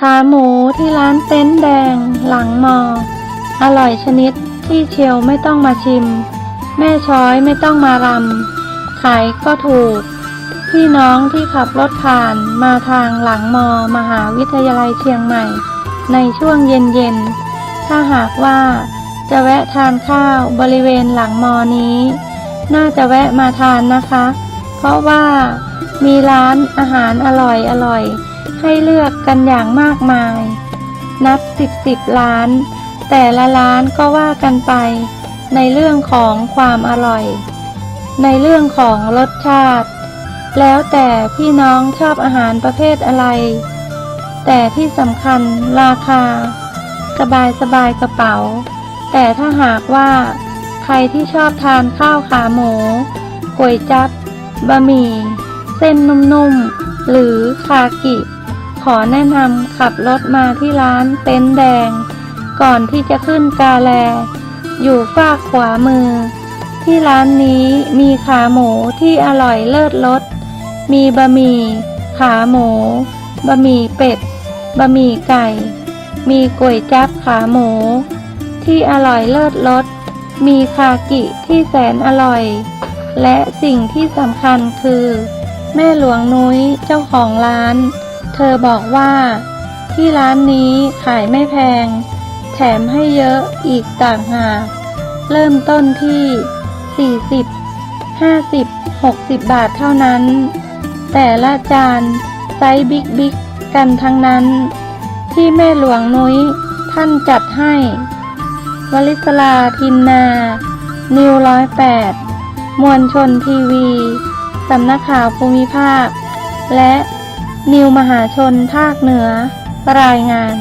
ขาหมูที่ร้านเต็นท์แดง หลังมอ อร่อยชนิดที่เชียวไม่ต้องมาชิม แม่ช้อยไม่ต้องมารำ ขายก็ถูก พี่น้องที่ขับรถผ่านมาทางหลังมอ มหาวิทยาลัยเชียงใหม่ ในช่วงเย็นๆ ถ้าหากว่าจะแวะทานข้าวบริเวณหลังมอนี้ น่าจะแวะมาทานนะคะ เพราะว่ามีร้านอาหารอร่อยอร่อย ให้เลือกกันอย่างมากมาย นับสิบสิบร้าน แต่ละร้านก็ว่ากันไป ในเรื่องของความอร่อย ในเรื่องของรสชาติ แล้วแต่พี่น้องชอบอาหารประเภทอะไร แต่ที่สำคัญราคา สบายสบายกระเป๋า แต่ถ้าหากว่า ใครที่ชอบทานข้าวขาหมูก๋วยจับบะหมี่ เส้นนุ่มๆ หรือคากิ ขอแนะนำขับรถมาที่ร้านเต็นท์แดง ก่อนที่จะขึ้นกาแล อยู่ฝากขวามือ ที่ร้านนี้มีขาหมูที่อร่อยเลิศรสมีบะหมี่ขาหมูบะหมี่เป็ดบะหมี่ไก่ มีก๋วยจั๊บขาหมู ที่อร่อยเลิศรสมีคากิที่แสนอร่อย และสิ่งที่สำคัญคือ แม่หลวงนุ้ยเจ้าของร้าน เธอบอกว่า ที่ร้านนี้ขายไม่แพง แถมให้เยอะอีกต่างหาก เริ่มต้นที่ 40 50 60 บาทเท่านั้น แต่ละจานไซส์บิ๊กบิ๊กกันทั้งนั้น ที่แม่หลวงนุ้ยท่านจัดให้ วลิศลาทินนา นิวร้อยแปดมวลชนทีวี สำนักข่าวภูมิภาค และ นิวมหาชนภาคเหนือ รายงาน